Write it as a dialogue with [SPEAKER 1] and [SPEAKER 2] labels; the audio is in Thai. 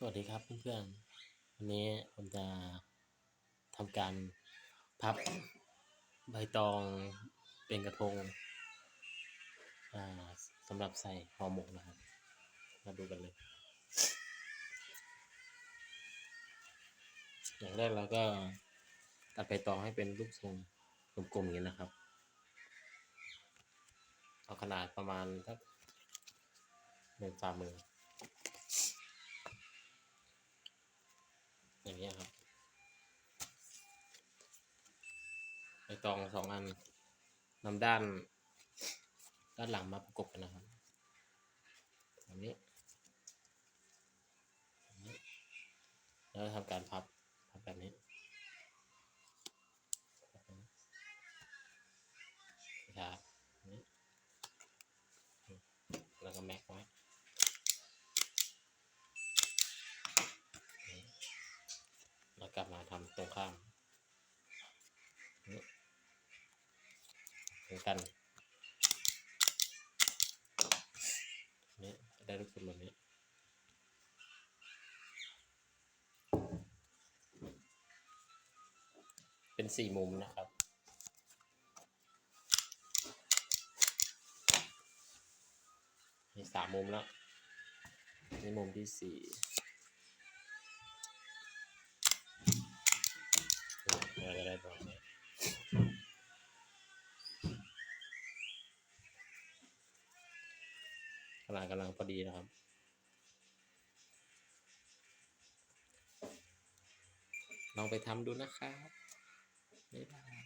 [SPEAKER 1] สวัสดีครับเพื่อนๆ วันนี้ผมจะทำการพับใบตองเป็นกระทงสำหรับใส่ห่อหมกนะครับ มาดูกันเลย อย่างแรกเราก็ตัดใบตองให้เป็นรูปทรงกลมๆอย่างนี้นะครับ เอาขนาดประมาณสักหนึ่งฝ่ามือ ตองสองอันนำด้าน ด้านหลังมาประกบกันนะครับแบบนี้แบบนี้แล้วทำการพับพับแบบนี้แบบนี้ครับแล้วก็แม็กไว้แล้วกลับมาทำตรงข้ามือกันนี่ได้รูปทรงแบบนี้เป็นสี่มุมนะครับมีสามมุมแล้วนี่มุมที่สี่ ขนาดกำลังพอดีนะครับ ลองไปทำดูนะครับบ๊ายบาย